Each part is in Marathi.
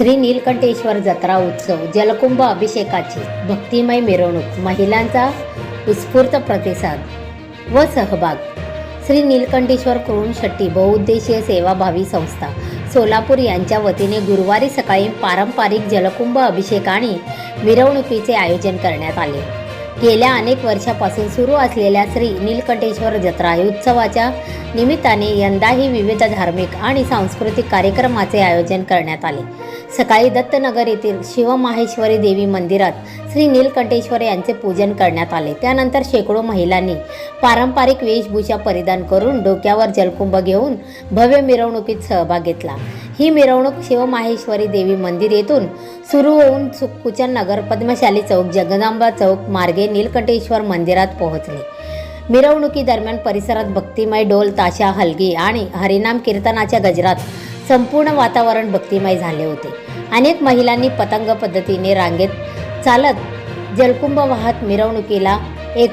श्री नीलकंठेश्वर जत्रा उत्सव जलकुंभ अभिषेकाची भक्तिमय मिरवणूक महिलांचा उत्स्फूर्त प्रतिसाद व सहभाग. श्री नीलकंठेश्वर कुरुण शेट्टी बहुउद्देशीय सेवाभावी संस्था सोलापूर यांच्या वतीने गुरुवारी सकाळी पारंपरिक जलकुंभ अभिषेक आणि मिरवणुकीचे आयोजन करण्यात आले. गेल्या अनेक वर्षापासून सुरू असलेल्या श्री नीलकंठेश्वर जत्रा उत्सवाच्या निमित्ताने यंदाही विविध धार्मिक आणि सांस्कृतिक कार्यक्रमाचे आयोजन करण्यात आले. सकाळी दत्तनगर येथील शिवमाहेश्वरी देवी मंदिरात श्री नीलकंठेश्वर यांचे पूजन करण्यात आले. त्यानंतर शेकडो महिलांनी पारंपरिक वेशभूषा परिधान करून डोक्यावर जलकुंभ घेऊन भव्य मिरवणुकीत सहभाग घेतला. ही मिरवणूक शिवमाहेश्वरी देवी मंदिर येथून सुरू होऊन सुकुचन नगर पद्मशाली चौक जगदांबा चौक मार्गे नीलकंठेश्वर मंदिरात पोहोचले. मिरवणुकीदरम्यान परिसरात भक्तिमय डोल ताशा हलगी आणि हरिनाम कीर्तनाच्या गजरात संपूर्ण वातावरण भक्तिमय झाले होते. अनेक महिलांनी पतंग पद्धतीने रांगेत चालत जलकुंभ वाहत मिरवणुकीला एक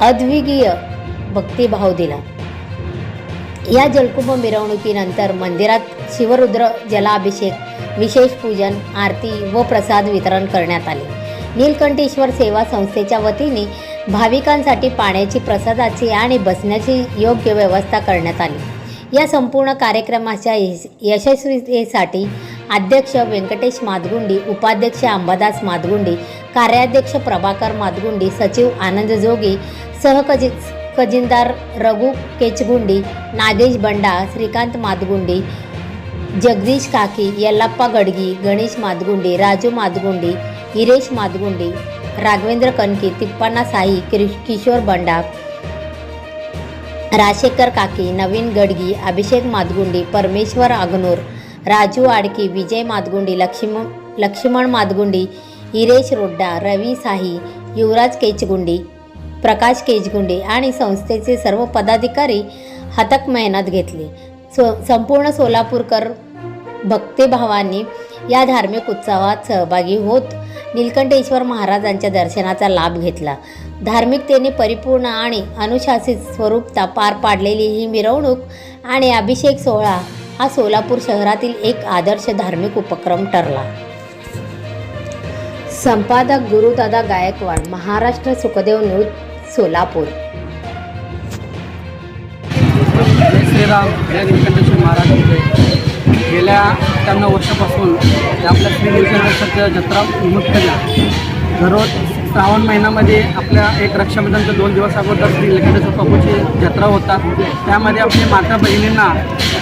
अद्विगीय भक्तिभाव दिला. या जलकुंभ मिरवणुकीनंतर मंदिरात शिवरुद्र जलाभिषेक विशेष पूजन आरती व प्रसाद वितरण करण्यात आले. नीलकंठेश्वर सेवा संस्थेच्या वतीने भाविकांसाठी पाण्याची प्रसादाची आणि बसण्याची योग्य व्यवस्था करण्यात आली. या संपूर्ण कार्यक्रमाच्या यश- यशस्वीतेसाठी अध्यक्ष व्यंकटेश मादगुंडी उपाध्यक्ष अंबादास मादगुंडी कार्याध्यक्ष प्रभाकर मादगुंडी सचिव आनंद जोगी सहकजी खजिनदार रघु केचगुंडी नागेश बंडा श्रीकांत मादगुंडी जगदीश काकी यल्लाप्पा गडगी गणेश मादगुंडी राजू मादगुंडी हिरेश मादगुंडी राघवेंद्र कनकी तिप्पाण्णा साई किशोर बंडा राशेकर काकी नवीन गडगी अभिषेक मादगुंडी परमेश्वर अग्नूर राजू आडकी विजय मादगुंडी लक्ष्मण लक्ष्मण मादगुंडी हिरेश रोड्डा रवी साही युवराज केचगुंडी प्रकाश केचगुंडी आणि संस्थेचे सर्व पदाधिकारी हतक मेहनत घेतली. सो संपूर्ण सोलापूरकर भक्तेभावांनी या धार्मिक उत्सवात सहभागी होत नीलकंठेश्वर महाराजांच्या दर्शनाचा लाभ घेतला. धार्मिकतेने परिपूर्ण आणि अनुशासित स्वरूपता पार पाडलेली ही मिरवणूक आणि अभिषेक सोहळा हा सोलापूर शहरातील एक आदर्श धार्मिक उपक्रम ठरला. संपादक गुरुदादा गायकवाड महाराष्ट्र सुखदेव न्यूज सोलापूर. जय श्रीराम जय महाराज गेल्या अठ्ठ्याण्णव वर्षापासून आपल्या श्री निलकंठेश्वरच्या जत्रा झाला. दररोज श्रावण महिन्यामध्ये आपल्या एक रक्षाबंधनच्या दोन दिवस अगोदर श्री निलकंठेश्वर बापूची जत्रा होतात त्यामध्ये आपल्या माता बहिणींना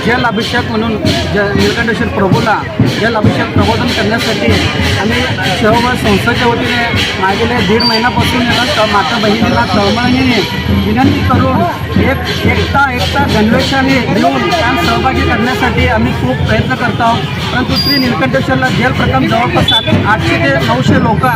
जल अभिषेक म्हणून ज निलकंठेश्वर प्रभूला जल अभिषेक प्रबोधन करण्यासाठी आम्ही सर्व संस्थेच्या वतीने मागील दीड महिन्यापासून याला माता बहिणीला तळमळणीने विनंती करून एक एकता एकता गणवेशाने घेऊन त्यात सहभागी करण्यासाठी आम्ही खूप प्रयत्न करत आहोत. परंतु श्री निलकंठेश्वरला जल प्रथम जवळपास सात आठशे ते नऊशे लोक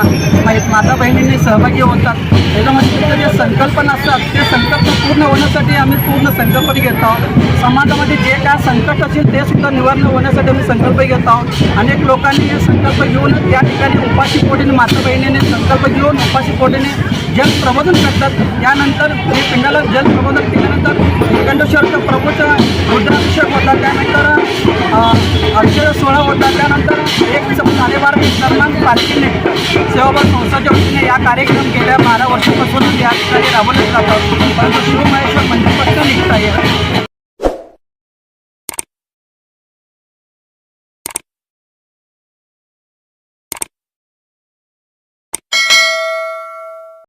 माता बहिणींनी सहभागी होतात. त्याच्यामध्ये तिथं जे संकल्पना असतात. ते संकल्प पूर्ण होण्यासाठी आम्ही पूर्ण संकल्प घेत आहोत. समाजामध्ये जे काय संकट असेल ते सुद्धा निवारण होण्यासाठी आम्ही संकल्प घेत आहोत. अनेक लोकांनी हे संकल्प घेऊन या ठिकाणी उपाशी पोटीने माता बहिणीने संकल्प घेऊन उपाशी पोटीने जल प्रबोधन करतात. त्यानंतर हे पिंडाला जल प्रबोधन केल्यानंतर निलकंठेश्वरच्या प्रभूचा रुद्राभिषेक होता त्या अक्षर सोळा सोहळा होता. त्यानंतर एक साडेबारा दरम्यान पालखी निघतात सेवाभाग संस्थाच्या वतीने या कार्यक्रम गेल्या बारा वर्षापासून या ठिकाणी राबवले जातात परंतु शिवमहेश्वर मंदिर फक्त निघत आहे.